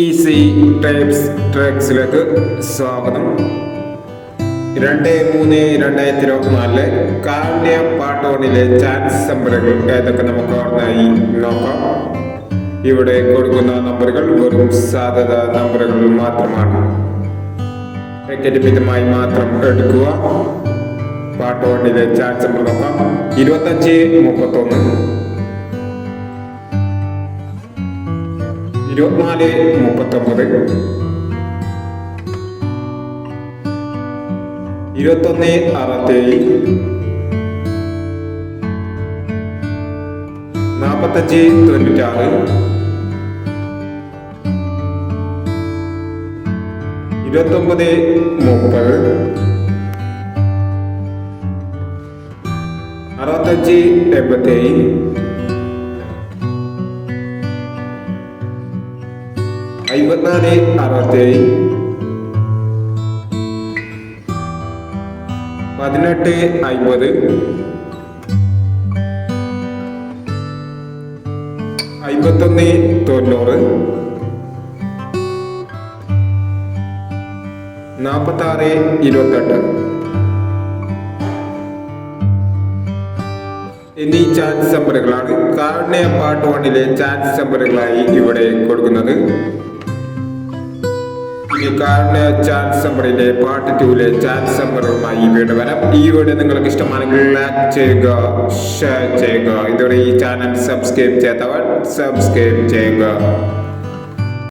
Easy types ട്രാക്സിലേക്ക് സ്വാഗതം. രണ്ട് മൂന്ന് രണ്ടായിരത്തി ഇരുപത്തിനാലിൽ കാവ്യ പാട്ടോണിലെ ചാൻസ് നമ്പറുകൾ ഏതൊക്കെ നമുക്ക് ഓർമ്മയായി നോക്കാം. ഇവിടെ കൊടുക്കുന്ന നമ്പറുകൾ വെറും സാധ്യത നമ്പറുകൾ മാത്രമാണ്. ടിക്കറ്റ് മിതമായി മാത്രം എടുക്കുക. പാട്ടോണിലെ ചാൻസ് നമ്പർ നോക്കാം. ഇരുപത്തഞ്ച് മുപ്പത്തൊന്ന്. ഇരുപത്തിനാല് മുപ്പത്തൊമ്പത്. ഇരുപത്തൊന്ന് അറുപത്തേഴ്. നാൽപ്പത്തഞ്ച് തൊണ്ണൂറ്റാറ്. ഇരുപത്തൊമ്പത് മുപ്പത്. അറുപത്തഞ്ച് എൺപത്തേഴ്. അമ്പത്തിനാല് അറുപത്തേഴ് പതിനെട്ട് അമ്പത് അമ്പത്തൊന്ന് തൊണ്ണൂറ്. നാൽപ്പത്തി ആറ് ഇരുപത്തെട്ട്. എന്നീ ചാൻസ് നമ്പറുകളാണ് കാർണിയ പാർട്ട് വണ്ണിലെ ചാൻസ് നമ്പറുകളായി ഇവിടെ കൊടുക്കുന്നത്. കാർണിയ ചാൻസ് നമ്പറിന്റെ പാർട്ട് ടൂവിലെ ചാൻസ് നമ്പറുമായി വീണ്ടും വരാം. ഈ വീഡിയോ നിങ്ങൾക്ക് ഇഷ്ടമാണെങ്കിൽ ലൈക്ക് ചെയ്യുക ഷെയർ ചെയ്യുക. ഇതോടെ ഈ ചാനൽ സബ്സ്ക്രൈബ് ചെയ്യാത്തവർ സബ്സ്ക്രൈബ് ചെയ്യുക.